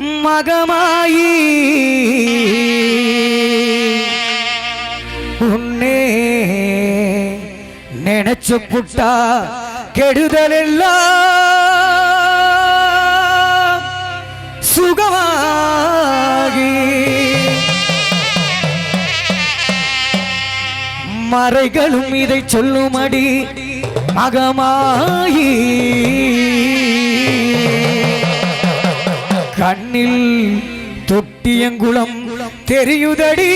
மகமாயி. உன்னே நினைச்சு புட்டா கெடுதல் எல்லாம் சுகமாகி. மறைகளும் இதை சொல்லுமடி மகமாயி. கண்ணில் தொட்டியங்குளம் தெரியுதடி.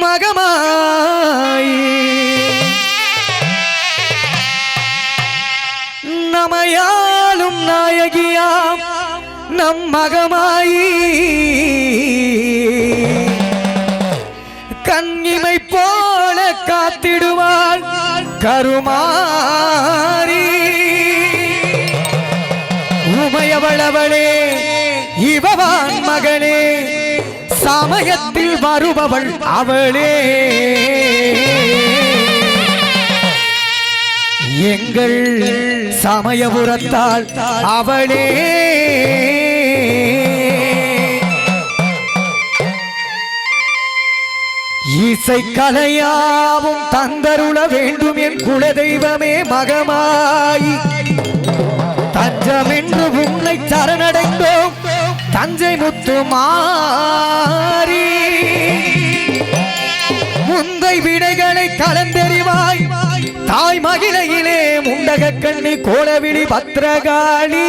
மகமாய். நமையாலும் நாயகியாம் நம் மகமாயி. கண்ணிமை போல காத்திடுவாள் கருமா. உமையவளவளே இவவான் மகனே சமயத்தில் வருபவள் அவளே. எங்கள் சமயபுரத்தால் அவளே. இசை கலையாவும் தந்தருள வேண்டும் என் குலதெய்வமே மகமாயி. தஞ்சமென்று உன்னை சரணடைந்தோம். தஞ்சை முத்து மாறி. முந்தை விடைகளை கலந்தெறிவாய். தாய் மகிழையிலே முண்டக கண்ணி கோலவிழி பத்திரகாளி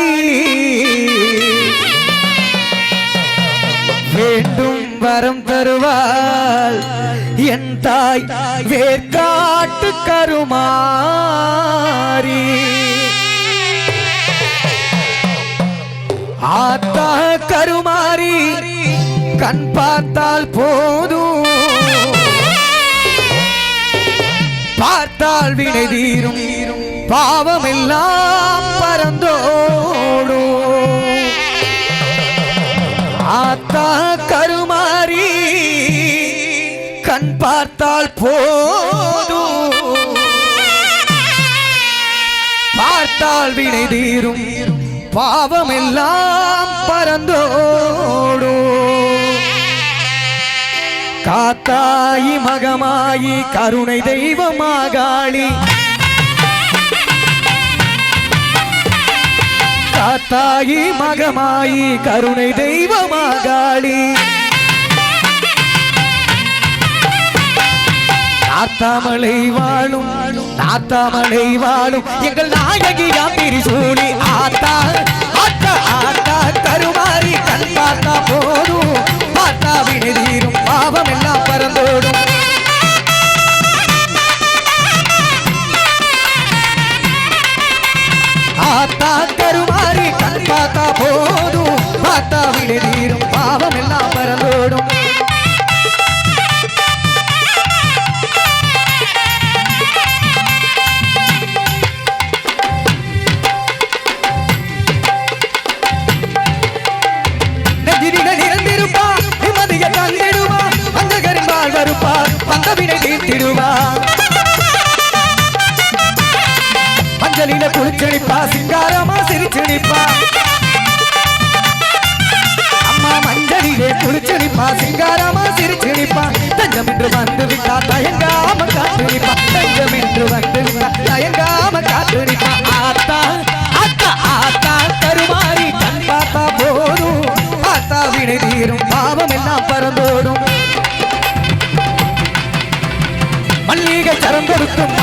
வேண்டும் வரம் தருவாள் என் தாய் வேர்காட்டு கருமாறி. ஆத்தா கருமாறி கண் பார்த்தால் போதும். பார்த்தால் வினை தீரும் பாவமெல்லாம் பறந்தோடும். ஆத்தா கருமாறி கண் பார்த்தால் போதும். பார்த்தால் வினை தீரும் பாவமெல்லாம் பறந்தோடும். காத்தாயி மகமாயி கருணை தெய்வமாகாளி. காத்தாயி மகமாயி கருணை தெய்வமாகாளி. நாத்தாமலை வாழும் நாத்தாமலை வாழும். எங்கள் நாயகி திரிசூலி ஆத்தா ஆத்தா மஞ்சளில குளிச்சடிப்பா சிங்காரமா சிரிச்சடிப்பா அம்மா மஞ்சளிலே குளிச்சடிப்பா சிங்காரமா சிரிச்சடிப்பா தஞ்சம் என்று வந்து விட்டா தயங்காம காத்திருப்பா. தஞ்சம் என்று வந்து விட்டா தயங்காம காத்திருப்பா. ஆத்தா ஆத்தா ஆத்தா தருமாறி கண் பார்த்தா போதும். பார்த்தா வினை தீரும் பாவம் எல்லாம் பறந்தோடும். மல்லிகை சரம் கொடுக்கும்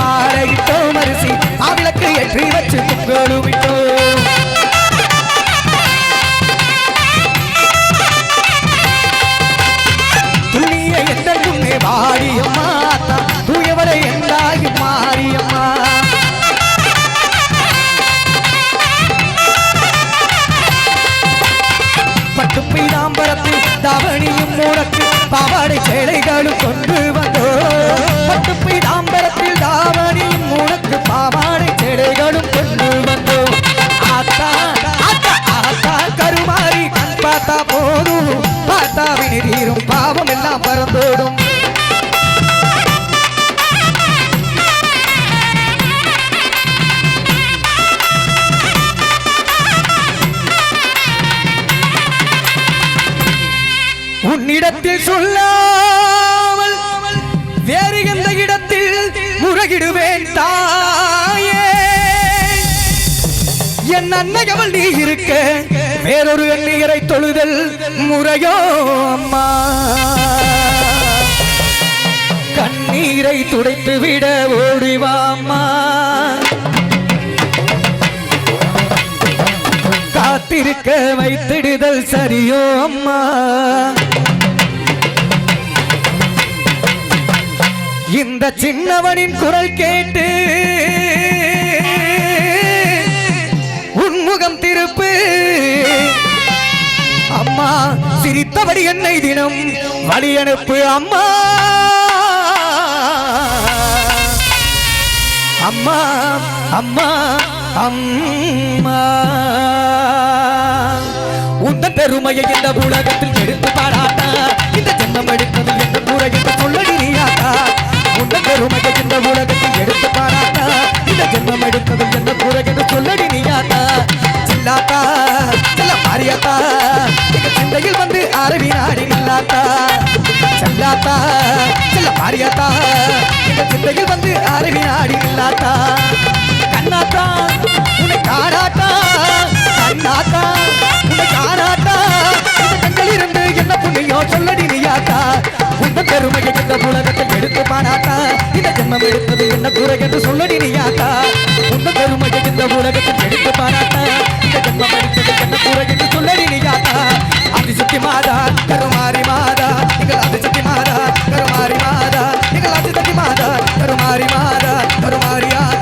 நாளும் கொண்டு வந்தோம் பட்டுப்பை தாம்பரத்தில் தாவணியும் உனக்கு பாவாடை செடைகளும் கொண்டு வந்தோம் ஆத்தா ஆத்தா கருமாறி பார்த்தா போதும். பார்த்தாவினை தீரும் பாவம் எல்லாம் பறந்தோடும். உன்னிடத்தில் சொல்ல வேறு எந்த இடத்தில் முறையிடுவேன் தாயே. என் அன்னையவள் நீ இருக்க வேறொரு அந்நியரை தொழுதல் முறையோ அம்மா. கண்ணீரை துடைத்து விட ஓடிவாமா காத்திருக்க வைத்திடுதல் சரியோ அம்மா. இந்த சின்னவனின் குரல் கேட்டு உன்முகம் திருப்பு. அம்மா சிரித்தபடி என்னை தினம் வழி அனுப்பு அம்மா. அம்மா அம்மா அம்மா. உந்தன் பெருமையை இந்த உலகத்தில் எடுத்து பாட உந்தன் இந்த உலகத்தில் எடுத்து பாராட்டா? இந்த ஜென்மம் எடுத்தது என்ன கூற சொல்லடி நீயாட்டா சில்லாத்தா? செல்ல மாறியாத்தா? எங்க சிந்தையில் வந்து அரவி நாடி நில்லாத்தா? செல்லாத்தா? செல்ல மாறியாத்தா? எங்க சிந்தையில் வந்து அரவி நாடி நில்லாத்தா? கண்ணாத்தா உன்னை காராட்டா கருமையை இந்த உலகத்தில் எடுத்து பாடாத்தா இந்த ஜென்மம் எடுத்தது என்ன குறை என்று சொல்லடி நீயாத்தா உன்ன கருமையை இந்த உலகத்தில் எடுத்து பாடாத்தா இந்த ஜென்மம் எடுத்தது என்ன குறை என்று சொல்லடி நீயாத்தா அதிசக்தி மாதா கருமாரி மாதா எங்கள் அதிசக்தி மாதா கருமாரி மாதா எங்கள் அதிசக்தி மாதா கருமாரி மாதா கருமாரியாதா